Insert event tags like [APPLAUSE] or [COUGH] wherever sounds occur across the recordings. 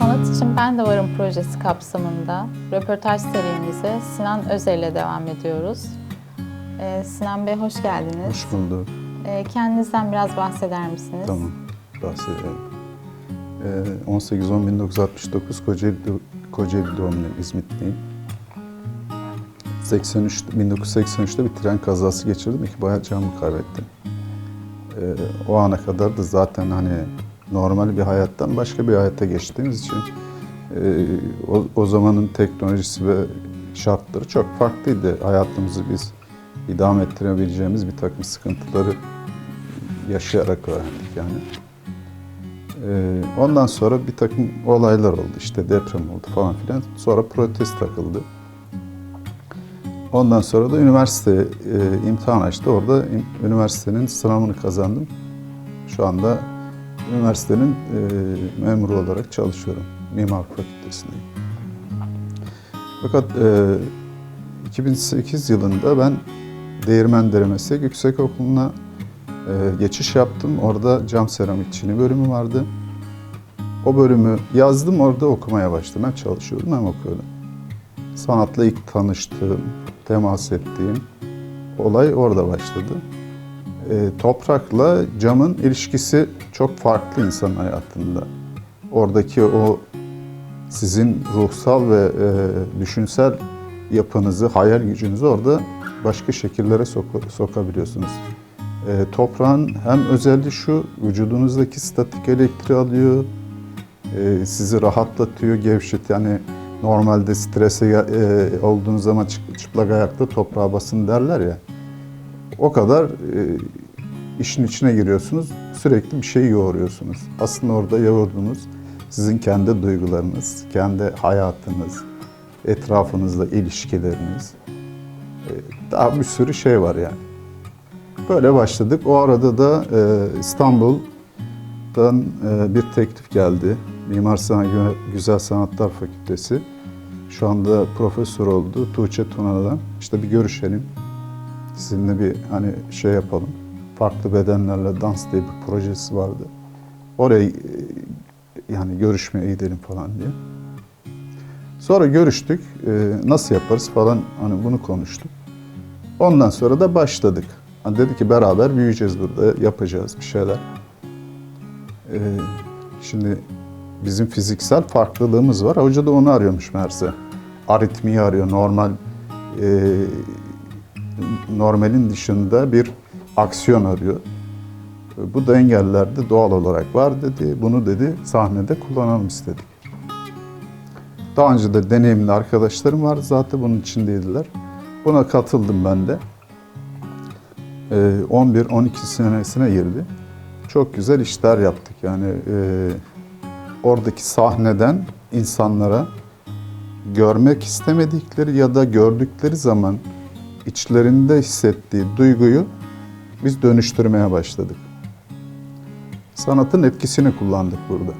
Sanat için Ben de Varım projesi kapsamında röportaj serimize Sinan Özel ile devam ediyoruz. Ee, Sinan Bey hoş geldiniz. Hoş bulduk. Ee, kendinizden biraz bahseder misiniz? Tamam, bahsedelim. Ee, 18-10-1969 Kocaeli, Kocaeli doğumluyum, İzmitliyim. 83, 1983'te bir tren kazası geçirdim. İki bayağı canımı kaybettim. Ee, o ana kadar da zaten hani normal bir hayattan başka bir hayata geçtiğimiz için e, o, o zamanın teknolojisi ve şartları çok farklıydı. Hayatımızı biz idame ettirebileceğimiz bir takım sıkıntıları yaşayarak öğrendik yani. Ee, ondan sonra bir takım olaylar oldu. İşte deprem oldu falan filan. Sonra protest takıldı. Ondan sonra da üniversite e, imtihan açtı. Orada üniversitenin sınavını kazandım. Şu anda üniversitenin e, memuru olarak çalışıyorum. Mimar Fakültesindeyim. Fakat e, 2008 yılında ben Değirmendere Meslek Yüksekokulu'na e, geçiş yaptım. Orada cam seramikçiliği bölümü vardı. O bölümü yazdım, orada okumaya başladım. Hem çalışıyordum hem okuyordum. Sanatla ilk tanıştığım, temas ettiğim olay orada başladı. E, toprakla camın ilişkisi çok farklı insan hayatında. Oradaki o sizin ruhsal ve e, düşünsel yapınızı, hayal gücünüzü orada başka şekillere soka- sokabiliyorsunuz. E, toprağın hem özelliği şu, vücudunuzdaki statik elektriği alıyor, e, sizi rahatlatıyor, gevşet. Yani normalde strese e, olduğunuz zaman çıp- çıplak ayakta toprağa basın derler ya. O kadar e, işin içine giriyorsunuz, sürekli bir şey yoğuruyorsunuz. Aslında orada yoğurduğunuz sizin kendi duygularınız, kendi hayatınız, etrafınızla ilişkileriniz. E, daha bir sürü şey var yani. Böyle başladık. O arada da e, İstanbul'dan e, bir teklif geldi. Mimar Gü- Güzel Sanatlar Fakültesi. Şu anda profesör oldu Tuğçe Tuna'dan. İşte bir görüşelim. Sizinle bir hani şey yapalım. Farklı bedenlerle dans diye bir projesi vardı. Oraya e, yani görüşmeye gidelim falan diye. Sonra görüştük. E, nasıl yaparız falan hani bunu konuştuk. Ondan sonra da başladık. Hani dedi ki beraber büyüyeceğiz burada, yapacağız bir şeyler. Ee, şimdi bizim fiziksel farklılığımız var. Hoca da onu arıyormuş meğerse. Aritmiyi arıyor. Normal e, normalin dışında bir aksiyon arıyor. Bu da engellerde doğal olarak var dedi. Bunu dedi sahnede kullanalım istedik. Daha önce de deneyimli arkadaşlarım vardı zaten bunun içindeydiler. Buna katıldım ben de. Ee, 11-12 senesine girdi. Çok güzel işler yaptık. Yani e, oradaki sahneden insanlara görmek istemedikleri ya da gördükleri zaman içlerinde hissettiği duyguyu biz dönüştürmeye başladık. Sanatın etkisini kullandık burada.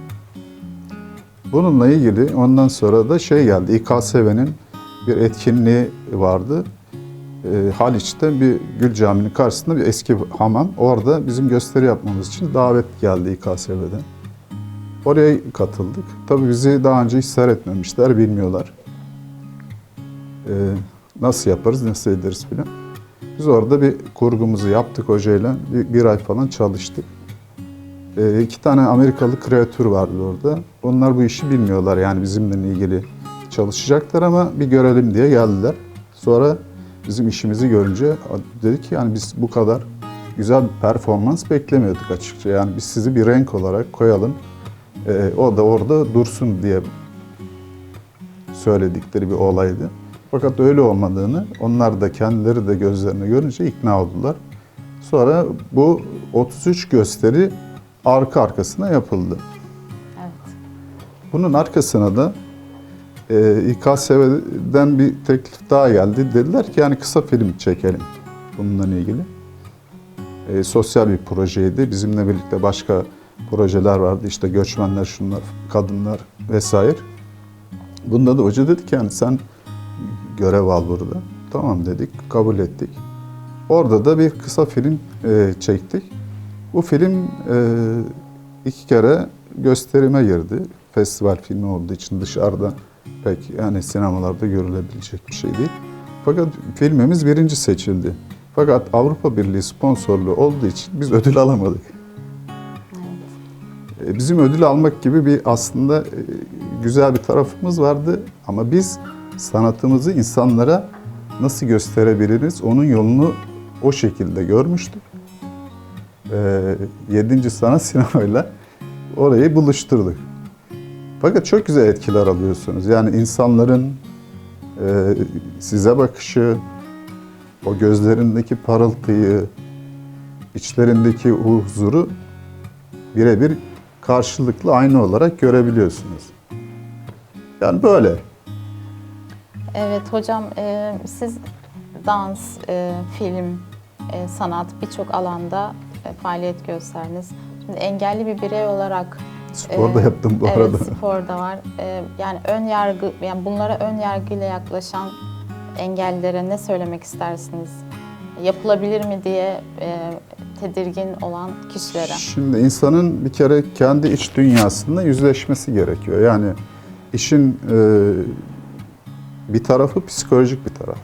Bununla ilgili ondan sonra da şey geldi. İKSV'nin bir etkinliği vardı. E, Haliç'te bir Gül Camii'nin karşısında bir eski hamam. Orada bizim gösteri yapmamız için davet geldi İKSV'den. Oraya katıldık. Tabii bizi daha önce hiç seyretmemişler, bilmiyorlar. E, nasıl yaparız, nasıl ederiz filan. Biz orada bir kurgumuzu yaptık hocayla. Bir, bir ay falan çalıştık. E, iki tane Amerikalı kreatör vardı orada. Onlar bu işi bilmiyorlar yani bizimle ilgili çalışacaklar ama bir görelim diye geldiler. Sonra bizim işimizi görünce dedik ki yani biz bu kadar güzel bir performans beklemiyorduk açıkça. Yani biz sizi bir renk olarak koyalım. Ee, o da orada dursun diye söyledikleri bir olaydı. Fakat öyle olmadığını onlar da kendileri de gözlerine görünce ikna oldular. Sonra bu 33 gösteri arka arkasına yapıldı. Evet. Bunun arkasına da e, İKSV'den bir teklif daha geldi. Dediler ki yani kısa film çekelim bununla ilgili. E, sosyal bir projeydi. Bizimle birlikte başka projeler vardı. İşte göçmenler, şunlar, kadınlar vesaire. Bunda da hoca dedi ki yani sen görev al burada. Tamam dedik, kabul ettik. Orada da bir kısa film e, çektik. Bu film e, iki kere gösterime girdi. festival filmi olduğu için dışarıda pek yani sinemalarda görülebilecek bir şey değil. Fakat filmimiz birinci seçildi. Fakat Avrupa Birliği sponsorluğu olduğu için biz ödül alamadık. E, Bizim ödül almak gibi bir aslında e, güzel bir tarafımız vardı ama biz sanatımızı insanlara nasıl gösterebiliriz onun yolunu o şekilde görmüştük. E, Yedinci sanat [LAUGHS] sinemayla orayı buluşturduk. Fakat çok güzel etkiler alıyorsunuz. Yani insanların e, size bakışı, o gözlerindeki parıltıyı, içlerindeki huzuru birebir karşılıklı aynı olarak görebiliyorsunuz. Yani böyle. Evet hocam e, siz dans, e, film, e, sanat birçok alanda e, faaliyet gösterdiniz. Şimdi engelli bir birey olarak Spor da e, yaptım bu evet, arada. spor da var. E, yani ön yargı, yani bunlara ön yargıyla yaklaşan engellilere ne söylemek istersiniz? Yapılabilir mi diye e, tedirgin olan kişilere. Şimdi insanın bir kere kendi iç dünyasında yüzleşmesi gerekiyor. Yani işin e, bir tarafı psikolojik bir taraf.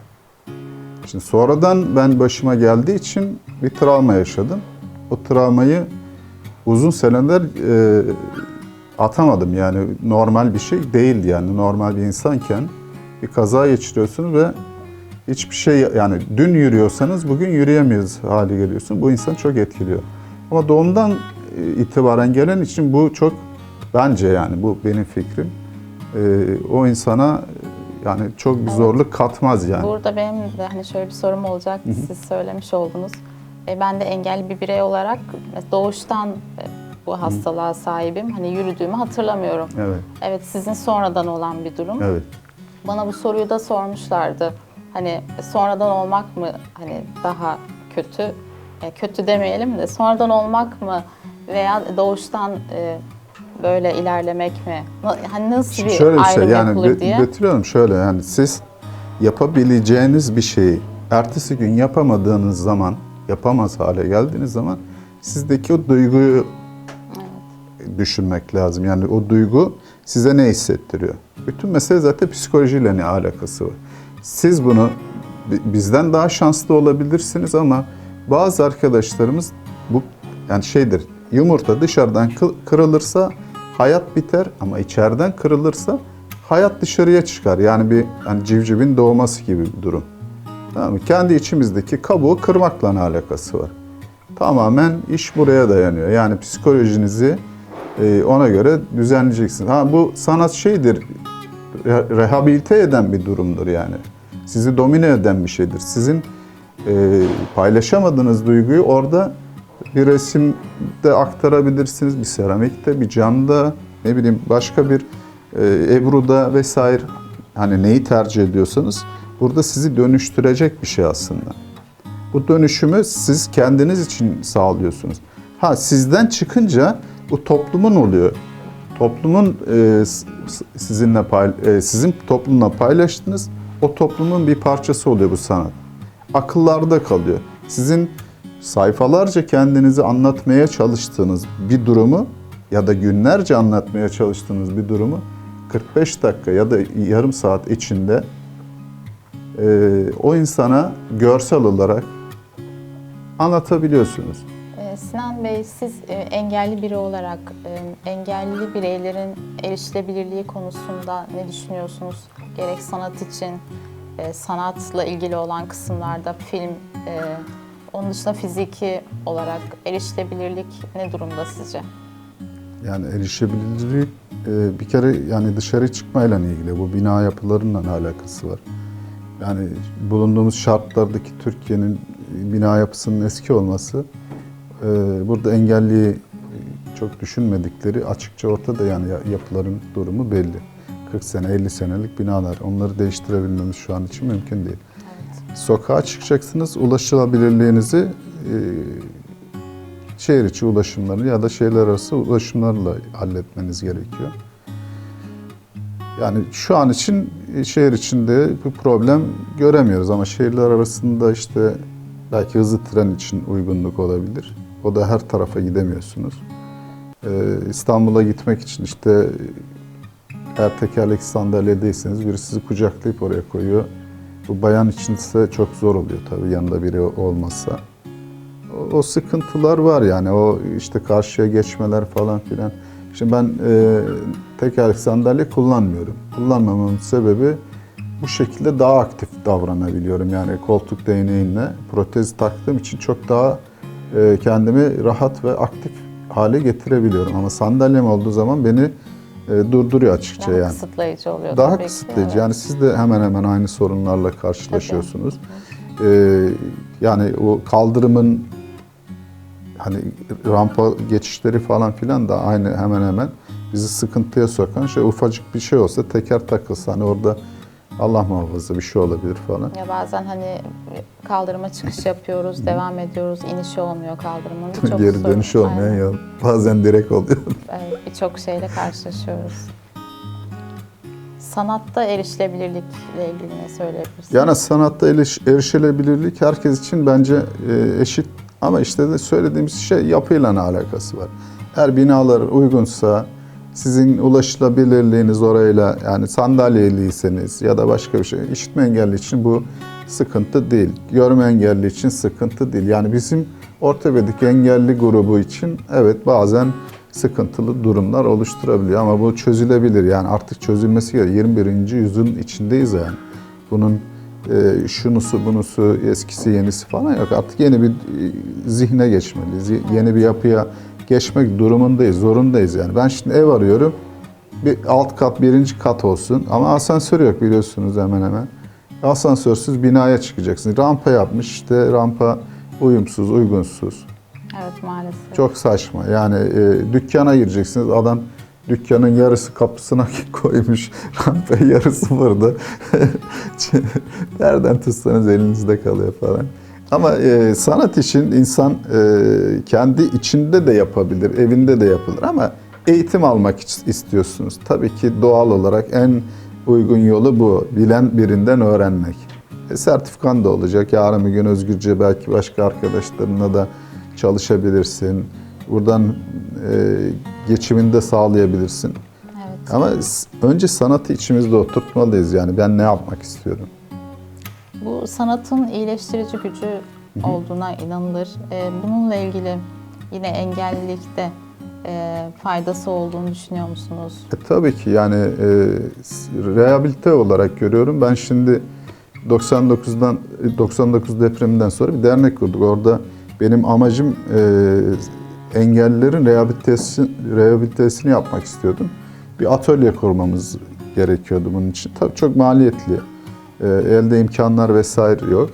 Şimdi sonradan ben başıma geldiği için bir travma yaşadım. O travmayı uzun seneler e, atamadım. Yani normal bir şey değildi yani normal bir insanken bir kaza geçiriyorsunuz ve hiçbir şey yani dün yürüyorsanız bugün yürüyemiyoruz hale geliyorsun. Bu insan çok etkiliyor. Ama doğumdan e, itibaren gelen için bu çok bence yani bu benim fikrim. E, o insana yani çok bir zorluk katmaz yani. Burada benim de hani şöyle bir sorum olacak. Siz söylemiş oldunuz. E, ben de engelli bir birey olarak mesela doğuştan e, bu hastalığa sahibim. Hani yürüdüğümü hatırlamıyorum. Evet. Evet sizin sonradan olan bir durum. Evet. Bana bu soruyu da sormuşlardı. Hani sonradan olmak mı hani daha kötü? E, kötü demeyelim de sonradan olmak mı veya doğuştan e, böyle ilerlemek mi? Hani nasıl bir Şöyle bir ayrım şey yani yapılır diye? götürüyorum şöyle yani siz yapabileceğiniz bir şeyi ertesi gün yapamadığınız zaman yapamaz hale geldiğiniz zaman sizdeki o duyguyu düşünmek lazım. Yani o duygu size ne hissettiriyor? Bütün mesele zaten psikolojiyle ne alakası var. Siz bunu bi- bizden daha şanslı olabilirsiniz ama bazı arkadaşlarımız bu yani şeydir yumurta dışarıdan kı- kırılırsa hayat biter ama içeriden kırılırsa hayat dışarıya çıkar. Yani bir hani civcivin doğması gibi bir durum. Tamam mı? Kendi içimizdeki kabuğu kırmakla ne alakası var? Tamamen iş buraya dayanıyor. Yani psikolojinizi e, ona göre düzenleyeceksiniz. Ha bu sanat şeydir, re- rehabilite eden bir durumdur yani. Sizi domine eden bir şeydir. Sizin e, paylaşamadığınız duyguyu orada bir resimde aktarabilirsiniz, bir seramikte, bir camda, ne bileyim başka bir e, Ebru'da vesaire. Hani neyi tercih ediyorsanız burada sizi dönüştürecek bir şey aslında. Bu dönüşümü siz kendiniz için sağlıyorsunuz. Ha sizden çıkınca bu toplumun oluyor. Toplumun e, sizinle pay, e, sizin toplumla paylaştığınız o toplumun bir parçası oluyor bu sanat. Akıllarda kalıyor. Sizin sayfalarca kendinizi anlatmaya çalıştığınız bir durumu ya da günlerce anlatmaya çalıştığınız bir durumu 45 dakika ya da yarım saat içinde e, o insana görsel olarak anlatabiliyorsunuz. Ee, Sinan Bey, siz e, engelli biri olarak e, engelli bireylerin erişilebilirliği konusunda ne düşünüyorsunuz? Gerek sanat için, e, sanatla ilgili olan kısımlarda film, e, onun dışında fiziki olarak erişilebilirlik ne durumda sizce? Yani erişebilirlik e, bir kere yani dışarı çıkmayla ilgili bu bina yapılarıyla alakası var? Yani bulunduğumuz şartlardaki Türkiye'nin bina yapısının eski olması e, burada engelliyi çok düşünmedikleri açıkça ortada yani ya- yapıların durumu belli. 40 sene 50 senelik binalar onları değiştirebilmemiz şu an için mümkün değil. Sokağa çıkacaksınız ulaşılabilirliğinizi e, şehir içi ulaşımları ya da şehirler arası ulaşımlarla halletmeniz gerekiyor. Yani şu an için e, şehir içinde bir problem göremiyoruz ama şehirler arasında işte belki hızlı tren için uygunluk olabilir. O da her tarafa gidemiyorsunuz. Ee, İstanbul'a gitmek için işte Eğer tekerlekli sandalyedeyseniz biri sizi kucaklayıp oraya koyuyor. Bu bayan için ise çok zor oluyor tabii yanında biri olmazsa. O, o sıkıntılar var yani o işte karşıya geçmeler falan filan. Şimdi ben e, tekerlekli sandalye kullanmıyorum. Kullanmamamın sebebi bu şekilde daha aktif davranabiliyorum. Yani koltuk değneğinle protez taktığım için çok daha e, kendimi rahat ve aktif hale getirebiliyorum. Ama sandalyem olduğu zaman beni e, durduruyor açıkça Daha yani. kısıtlayıcı oluyor Daha tabii ki, kısıtlayıcı. evet. Yani siz de hemen hemen aynı sorunlarla karşılaşıyorsunuz. Ee, yani o kaldırımın hani rampa geçişleri falan filan da aynı hemen hemen bizi sıkıntıya sokan şey ufacık bir şey olsa teker takılsa hani orada Allah muhafaza bir şey olabilir falan. Ya bazen hani kaldırıma çıkış yapıyoruz, devam ediyoruz, inişi olmuyor kaldırımın. [LAUGHS] Birçok Geri sorun- dönüş olmayan Aynen. yol. Bazen direkt oluyor. [LAUGHS] Evet, birçok şeyle karşılaşıyoruz. Sanatta erişilebilirlikle ilgili ne söyleyebilirsin? Yani sanatta eriş- erişilebilirlik herkes için bence e, eşit ama işte de söylediğimiz şey yapıyla ne alakası var. Eğer binalar uygunsa, sizin ulaşılabilirliğiniz orayla yani sandalyeliyseniz ya da başka bir şey, işitme engelli için bu sıkıntı değil. Görme engelli için sıkıntı değil. Yani bizim ortopedik engelli grubu için evet bazen sıkıntılı durumlar oluşturabiliyor ama bu çözülebilir. Yani artık çözülmesi gerekiyor. 21. yüzyılın içindeyiz yani. Bunun e, şunusu bunusu eskisi yenisi falan yok. Artık yeni bir e, zihne geçmeliyiz. Ye- Yeni bir yapıya geçmek durumundayız, zorundayız yani. Ben şimdi ev arıyorum. Bir alt kat, birinci kat olsun ama asansör yok biliyorsunuz hemen hemen. Asansörsüz binaya çıkacaksınız. Rampa yapmış işte rampa uyumsuz, uygunsuz. Evet maalesef. Çok saçma. Yani e, dükkana gireceksiniz. Adam dükkanın yarısı kapısına [LAUGHS] koymuş. Rampayı yarısı burada. [LAUGHS] Nereden tutsanız elinizde kalıyor falan. Ama e, sanat için insan e, kendi içinde de yapabilir, evinde de yapılır ama eğitim almak istiyorsunuz. Tabii ki doğal olarak en uygun yolu bu. Bilen birinden öğrenmek. E, sertifikan da olacak. Yarın bir gün özgürce belki başka arkadaşlarına da çalışabilirsin. Buradan e, geçimini de sağlayabilirsin. Evet. Ama önce sanatı içimizde oturtmalıyız. Yani ben ne yapmak istiyorum? Bu sanatın iyileştirici gücü olduğuna inanılır. Ee, bununla ilgili yine engellilikte e, faydası olduğunu düşünüyor musunuz? E, tabii ki yani e, rehabilite olarak görüyorum. Ben şimdi 99'dan 99 depreminden sonra bir dernek kurduk. Orada benim amacım e, engellilerin rehabilitesi, yapmak istiyordum. Bir atölye kurmamız gerekiyordu bunun için. Tabii çok maliyetli. E, elde imkanlar vesaire yok.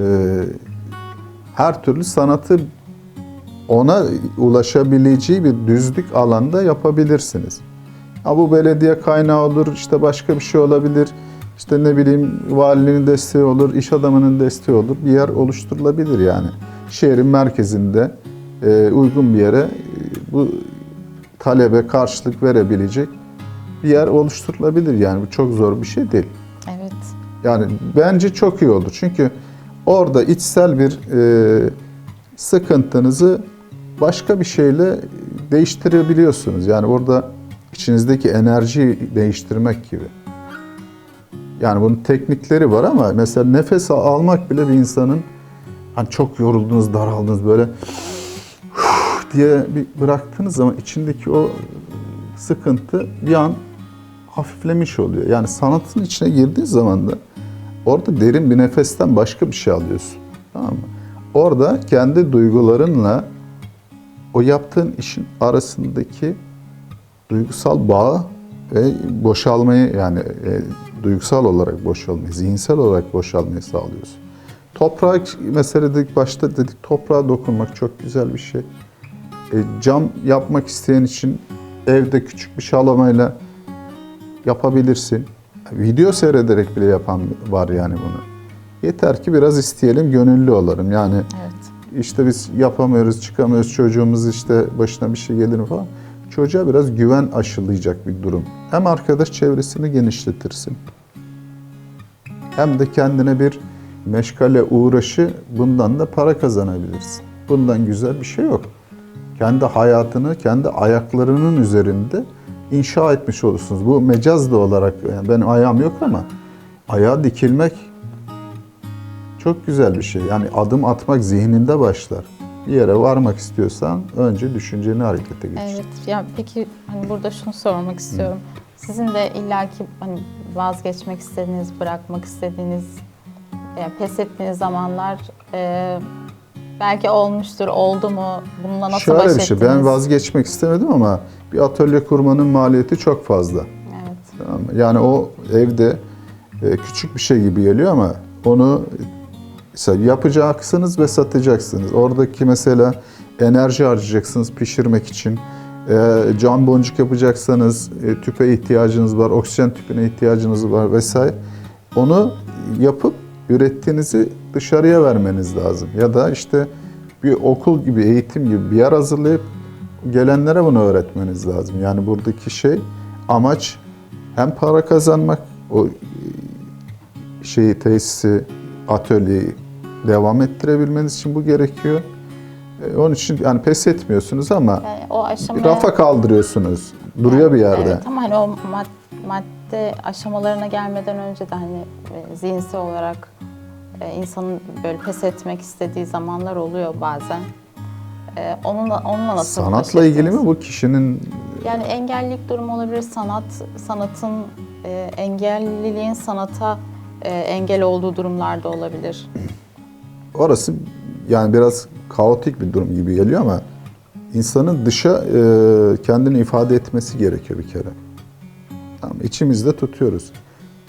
E, her türlü sanatı ona ulaşabileceği bir düzlük alanda yapabilirsiniz. Ha bu belediye kaynağı olur, işte başka bir şey olabilir. İşte ne bileyim valinin desteği olur, iş adamının desteği olur. Bir yer oluşturulabilir yani. Şehrin merkezinde e, uygun bir yere bu talebe karşılık verebilecek bir yer oluşturulabilir yani. Bu çok zor bir şey değil. Yani bence çok iyi olur. Çünkü orada içsel bir e, sıkıntınızı başka bir şeyle değiştirebiliyorsunuz. Yani orada içinizdeki enerjiyi değiştirmek gibi. Yani bunun teknikleri var ama mesela nefes almak bile bir insanın hani çok yoruldunuz, daraldınız böyle [SIGHS] diye bir bıraktığınız zaman içindeki o sıkıntı bir an hafiflemiş oluyor. Yani sanatın içine girdiği zaman da orada derin bir nefesten başka bir şey alıyorsun. Tamam mı? Orada kendi duygularınla o yaptığın işin arasındaki duygusal bağı ve boşalmayı yani e, duygusal olarak boşalmayı, zihinsel olarak boşalmayı sağlıyorsun. Toprak mesela dedik başta dedik toprağa dokunmak çok güzel bir şey. E, cam yapmak isteyen için evde küçük bir şalamayla yapabilirsin. Video seyrederek bile yapan var yani bunu. Yeter ki biraz isteyelim, gönüllü olalım. Yani Evet. işte biz yapamıyoruz, çıkamıyoruz, çocuğumuz işte başına bir şey gelir falan. Çocuğa biraz güven aşılayacak bir durum. Hem arkadaş çevresini genişletirsin. Hem de kendine bir meşgale uğraşı bundan da para kazanabilirsin. Bundan güzel bir şey yok. Kendi hayatını kendi ayaklarının üzerinde inşa etmiş olursunuz. Bu mecaz da olarak yani benim ayağım yok ama ayağa dikilmek çok güzel bir şey. Yani adım atmak zihninde başlar. Bir yere varmak istiyorsan önce düşünceni harekete geçir. Evet. Ya peki hani burada şunu sormak istiyorum. Sizin de illaki hani vazgeçmek istediğiniz, bırakmak istediğiniz, yani pes ettiğiniz zamanlar e, belki olmuştur, oldu mu? Bununla nasıl Şöyle baş bir şey, ettiniz? ben vazgeçmek istemedim ama bir atölye kurmanın maliyeti çok fazla. Evet. Tamam mı? Yani o evde e, küçük bir şey gibi geliyor ama onu mesela yapacaksınız ve satacaksınız. Oradaki mesela enerji harcayacaksınız pişirmek için. E, cam boncuk yapacaksanız e, tüpe ihtiyacınız var, oksijen tüpüne ihtiyacınız var vesaire. Onu yapıp ürettiğinizi dışarıya vermeniz lazım. Ya da işte bir okul gibi, eğitim gibi bir yer hazırlayıp gelenlere bunu öğretmeniz lazım. Yani buradaki şey amaç hem para kazanmak, o e, şeyi, tesisi, atölyeyi devam ettirebilmeniz için bu gerekiyor. E, Onun için yani pes etmiyorsunuz ama Yani o bir aşamaya... rafa kaldırıyorsunuz. Duruyor bir yerde. Evet ama hani o mad- madde aşamalarına gelmeden önce de hani e, zihinsel olarak e, insanın böyle pes etmek istediği zamanlar oluyor bazen. E, onunla, onunla nasıl Sanatla ilgili mi bu kişinin Yani engellilik durumu olabilir, sanat, sanatın, e, engelliliğin sanata e, engel olduğu durumlarda olabilir. [CLEARS THROAT] orası yani biraz kaotik bir durum gibi geliyor ama insanın dışa e, kendini ifade etmesi gerekiyor bir kere. Tamam, içimizde tutuyoruz.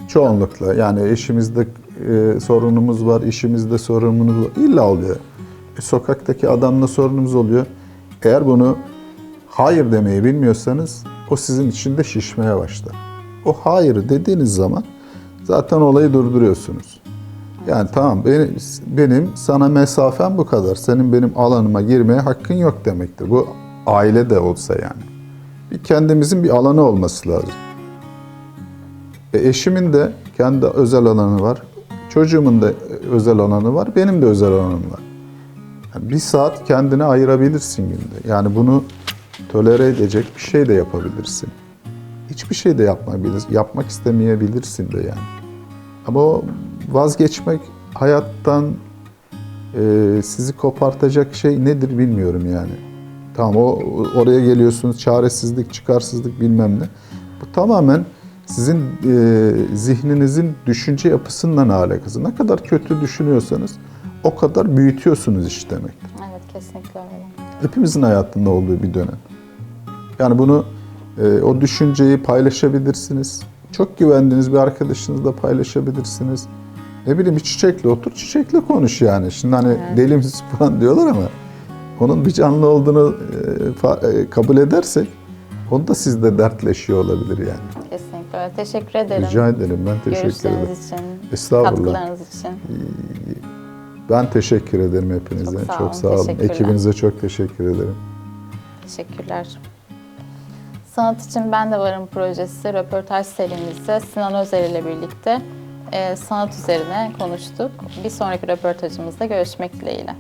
Çoğunlukla yani eşimizde e, sorunumuz var, işimizde sorunumuz var. İlla oluyor. E, sokaktaki adamla sorunumuz oluyor. Eğer bunu hayır demeyi bilmiyorsanız o sizin içinde şişmeye başlar. O hayır dediğiniz zaman zaten olayı durduruyorsunuz. Yani tamam benim, benim sana mesafem bu kadar. Senin benim alanıma girmeye hakkın yok demektir. Bu aile de olsa yani. Bir kendimizin bir alanı olması lazım. E, eşimin de kendi özel alanı var. Çocuğumun da özel alanı var. Benim de özel alanım var. Yani bir saat kendine ayırabilirsin günde. Yani bunu tolere edecek bir şey de yapabilirsin. Hiçbir şey de yapmayabilirsin. Yapmak istemeyebilirsin de yani. Ama vazgeçmek hayattan e, sizi kopartacak şey nedir bilmiyorum yani. Tamam o oraya geliyorsunuz çaresizlik, çıkarsızlık bilmem ne. Bu tamamen sizin e, zihninizin düşünce yapısından alakası. Ne kadar kötü düşünüyorsanız o kadar büyütüyorsunuz iş demektir. Evet kesinlikle öyle. Hepimizin hayatında olduğu bir dönem. Yani bunu e, o düşünceyi paylaşabilirsiniz. Çok güvendiğiniz bir arkadaşınızla paylaşabilirsiniz. Ne bileyim bir çiçekle otur, çiçekle konuş yani. Şimdi hani deli misin [LAUGHS] falan diyorlar ama onun bir canlı olduğunu e, fa- e, kabul edersek onda sizde dertleşiyor olabilir yani. Kesinlikle öyle. Teşekkür ederim. Rica ederim. Ben teşekkür ederim. Görüşleriniz için, Estağfurullah. katkılarınız için. Ben teşekkür ederim hepinize. Çok sağ çok olun, sağ olun. teşekkürler. Ekibinize çok teşekkür ederim. Teşekkürler. Sanat için Ben de Varım projesi röportaj serimizde Sinan Özer ile birlikte e, sanat üzerine konuştuk. Bir sonraki röportajımızda görüşmek dileğiyle.